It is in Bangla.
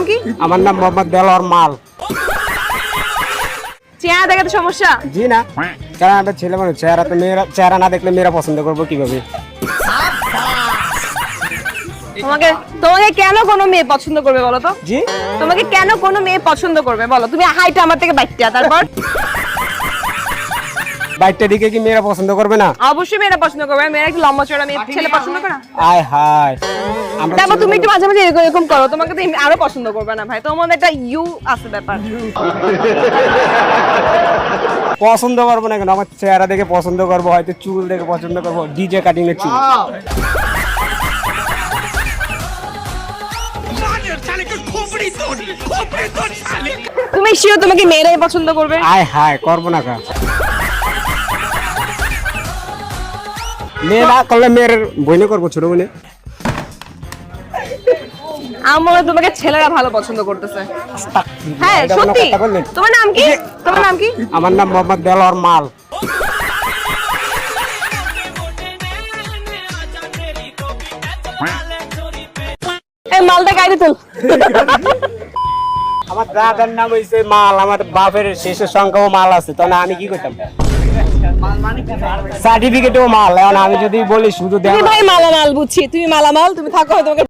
নাম কি? আমার নাম মোহাম্মদ দেলোয়ার মাল। চেহারা দেখাতে সমস্যা। জি না। কারণ একটা ছেলে মানুষ চেহারা তো মেয়েরা চেহারা না দেখলে মেয়েরা পছন্দ করব কীভাবে? তোমাকে তোমাকে কেন কোনো মেয়ে পছন্দ করবে বলো তো? জি? তোমাকে কেন কোনো মেয়ে পছন্দ করবে বলো? তুমি হাইটা আমার থেকে বাইকটা তারপর? বাইকটা দিকে কি মেয়েরা পছন্দ করবে না? অবশ্যই মেয়েরা পছন্দ করবে। মেয়েরা একটু লম্বা চড়া মেয়ে ছেলে পছন্দ করে? আয় হায়। আমরা তারপর তুমি একটু মাঝে মাঝে এরকম এরকম করো তোমাকে তো আরও পছন্দ করবে না ভাই। তোমার একটা ইউ আছে ব্যাপার। পছন্দ করব না কেন? আমার চেহারা দেখে পছন্দ করব হয়তো চুল দেখে পছন্দ করব ডিজে কাটিং এর চুল। তুমি শিও তোমাকে মেয়েরাই পছন্দ করবে? আয় হায় করব না মেয়ে না করলে মেয়ের বইনে করব ছোট বোনে আমার মনে হয় তোমাকে ছেলেরা ভালো পছন্দ করতেছে। হ্যাঁ সত্যি। তোমার নাম কি? তোমার নাম কি? আমার নাম মোহাম্মদ দেলোয়ার মাল। এই মালটা গাইতে তুল। আমার দাদার নাম হইছে মাল আমার বাপের শেষের সংখ্যাও মাল আছে তাহলে আমি কি করতাম? সার্টিফিকেটও মাল এখন আমি যদি বলি শুধু ভাই মালামাল বুঝছি তুমি মালামাল তুমি থাকো তোমাকে